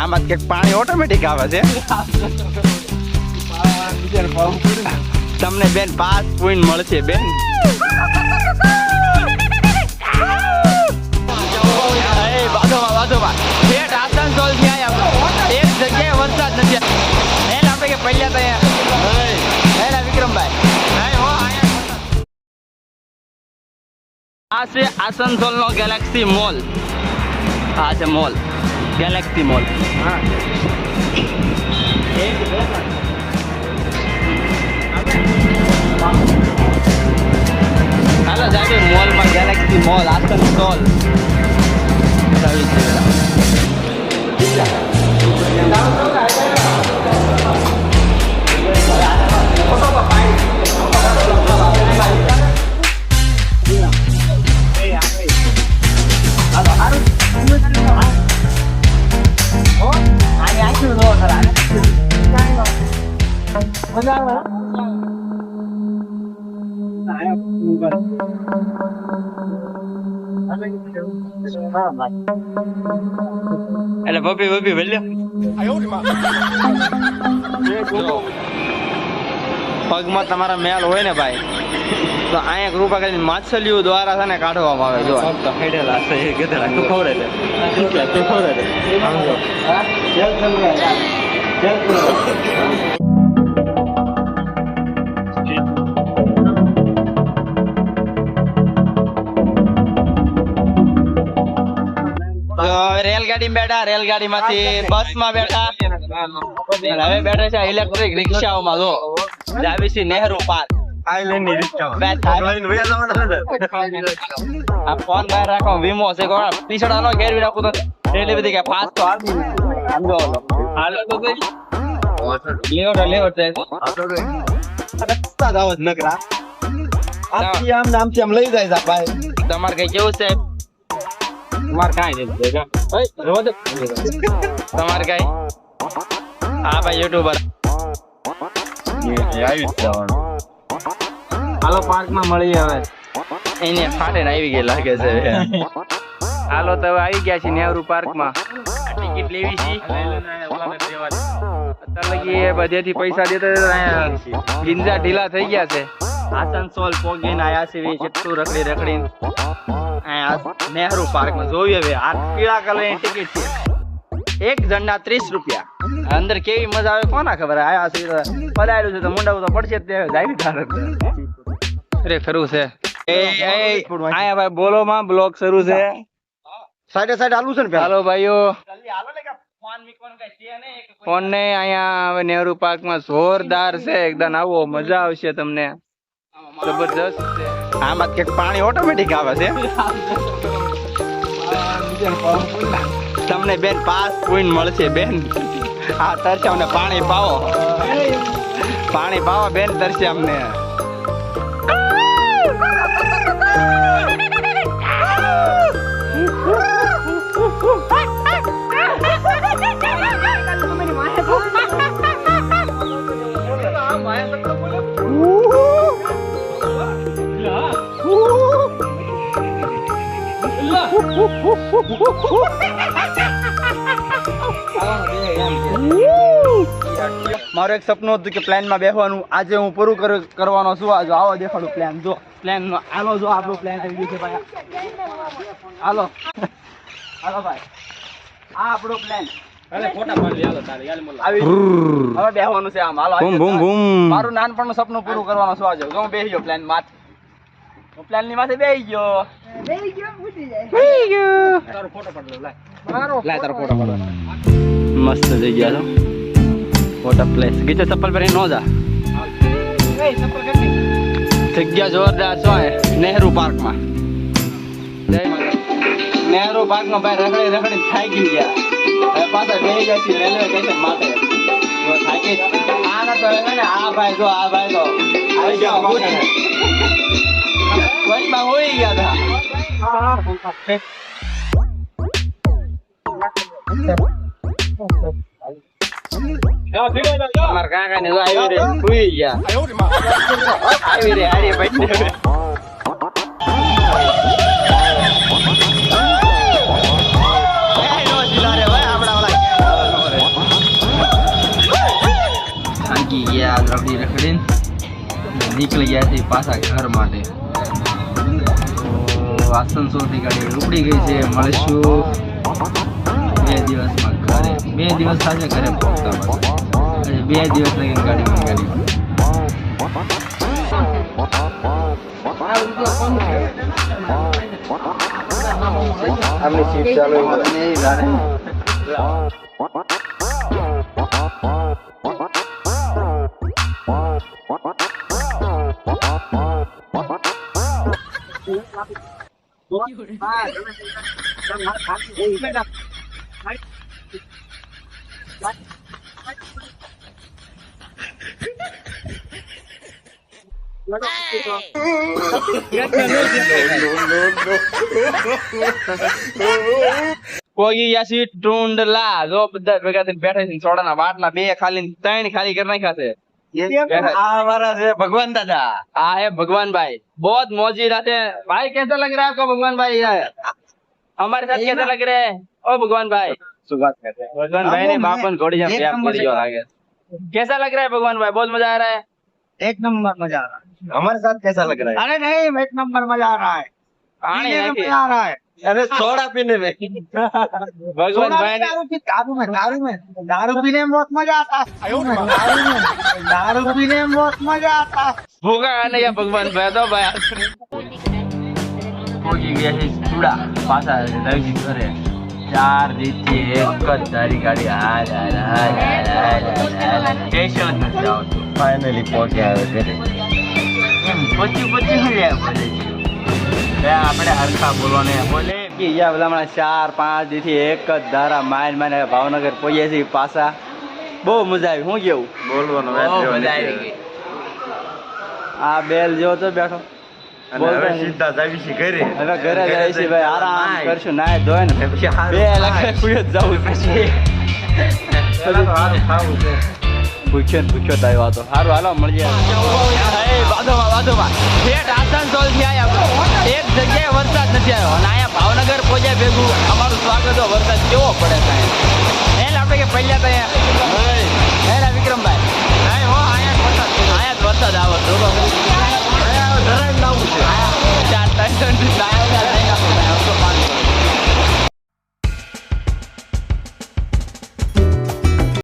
આમાં કંઈક પાણી ઓટોમેટિક આવે છે. તમને બેન પાંચ પોઈન્ટ મળશે, બેન. કે પહેલા તો અહીંયા. વિક્રમભાઈ. આ છે આસનસોલ નો ગેલેક્સી મોલ આ છે મોલ ગેલેક્સી મોલ હાલો જાગે મોલમાં ગેલેક્સી મોલ આસનસોલ બતાવી એટલે પપ્પી પપ્પી પગમાં તમારા મેલ હોય ને ભાઈ તો અહીંયા કૃપા કરીને માછલીઓ દ્વારા છે ને કાઢવામાં આવે જો હેડેલા છે એ ગધેડા તું ખવડે છે તું ખવડે છે તો રેલગાડીમાં બેઠા રેલગાડીમાંથી બસમાં બેઠા. હવે બેઠા છે ઇલેક્ટ્રિક રિક્ષાઓમાં જો. જાવી છે નહેરુ પાર્ક. ફોન બહાર રાખો વીમો છે કોણ? પીછડાનો ઘેરવી રાખું તો એટલી બધી કે તો આવી આમ જો. હાલો તો ભાઈ લેવડ લેવડ છે તમારે કઈ કેવું છે? તમારે કાંઈ નથી ભેગા. ઓય, રહેવા તમારે કઈ? હા ભાઈ યુટ્યુબર. હાલો પાર્કમાં મળીએ હવે. એને ફાટે આવી ગઈ લાગે છે હાલો તો હવે આવી ગયા છે નેહરુ પાર્કમાં ટિકિટ લેવી છે. અત્યારે લગી એ બધેથી પૈસા દેતા ગિંજા ઢીલા થઈ ગયા છે. આસનસોલ પોગીને આયા છે કેટલું રખડી રખડીને. નેહરુ પાર્કમાં જોઈએ હવે. આ પીળા કલરની ટિકિટ છે. એક જણના ત્રીસ રૂપિયા. અંદર કેવી મજા આવે કોના ખબર? આયા છે પલાયેલું છે તો મુંડાવું તો પડશે તે જાય તારે અરે ખરું છે. એ એ આયા ભાઈ બોલો માં બ્લોક શરૂ છે. સાઈડે સાઈડ આલુ છે ને હાલો ભાઈઓ. ફોન ને અહીંયા હવે નેહરુ પાર્કમાં જોરદાર છે. એકદમ આવો મજા આવશે તમને. જબરજસ્ત છે. આમાં કે પાણી ઓટોમેટિક આવે છે. તમને બેન પાંચ પોઈન્ટ મળશે બેન. આ તરસે અમને પાણી પાવો. પાણી પાવો બેન તરસે અમને. મારું એક સપનું હતું કે પ્લાનમાં બેસવાનું આજે હું પૂરું કર- કરવાનો છું. આજે આવો દેખાડું પ્લાન. જો પ્લાન હાલો જો આપણો પ્લાન આવી ગયો છે ભાઈ. હાલો. હાલો ભાઈ. આ આપણો પ્લાન. મારું નાનપણનું સપનું પૂરું કરવાનું છું આજે. જો હું બેસી ગયો પ્લાન માથે. હું પ્લાનની માથે બેસી ગયો. ફોટો ફોટો મસ્ત જગ્યા ગયા વોટર પ્લેસ ગીતે ચપ્પલ પહેરી નો જા જગ્યા જોરદાર છો નહેરુ પાર્કમાં જય નહેરુ પાર્કમાં ભાઈ રખડી રખડી થાકી ગયા હવે પાછા બેસી ગયા છીએ રેલવે સ્ટેશન માટે આ ભાઈ જો આ ભાઈ તો Ya, ya, ayo ya, ya, ya ayo ya, ayo ya, ya, ya, ya, ya, ya, ya આસનસોલથી ગાડી ઉપડી ગઈ છે. મળીશું. બે દિવસમાં ઘરે. બે દિવસ થશે ઘરે પહોંચતા બે દિવસ લગીને ગાડી ગાડી આમની ચાલુ કોગી યાસી ટુંડલા. જો બધા ભેગા થઈને બેઠા છે સોડાના બાટલા બે ખાલી ત્રણ ખાલી કરી નાખ્યા છે. भगवान दादा। हाँ है भगवान भाई। बहुत मौजी रहते हैं। भाई कैसा लग रहा है आपको भगवान भाई? हमारे साथ कैसा लग रहे हैं? ओ भगवान भाई। भगवान भाई ने बापन घोड़ी जम दिया कैसा लग रहा है भगवान भाई? बहुत मज़ा आ रहा है। एक नंबर मज़ा आ रहा है। हमारे साथ कैसा लग रहा है? अरे नहीं एक नंबर मज़ा आ रहा है। हाँ, आ रहा है। અને સોડા પીને છે ઘરે. ચાર દીથી એક જ તારી ગાડી હાલ હાલ હાલ હાલ હાલ ટેન્શન પહોંચ્યા પછી પછી આપણે હરખા બોલવાને બોલે. બીજા બધા હમણાં ચાર પાંચ દીથી એક જ ધારા માઇન માઇન ભાવનગર પહોંચ્યા છીએ પાછા. બહુ મજા આવી. શું કેવું? બોલવાનો મજા આવી ગઈ. આ બેલ જેવો તો બેઠો. અને હવે સીધા જાવી ઘરે. હવે ઘરે જાય છે ભાઈ. આરામ નાય. કરશું નાય ધોય ને બે લાખ જવું પછી. પૂછ્યો ને પૂછ્યો તો આવ્યો હતો સારું હાલો, મળીએ. બાજુમાં બાજુમાં ઠેઠ આસનસોલથી આવ્યા એક જગ્યાએ વરસાદ નથી આવ્યો. અને અહીંયા ભાવનગર પહોંચ્યા ભેગું અમારું સ્વાગત વરસાદ કેવો પડે સાહેબ? એટલે આપણે કે પહેલા તો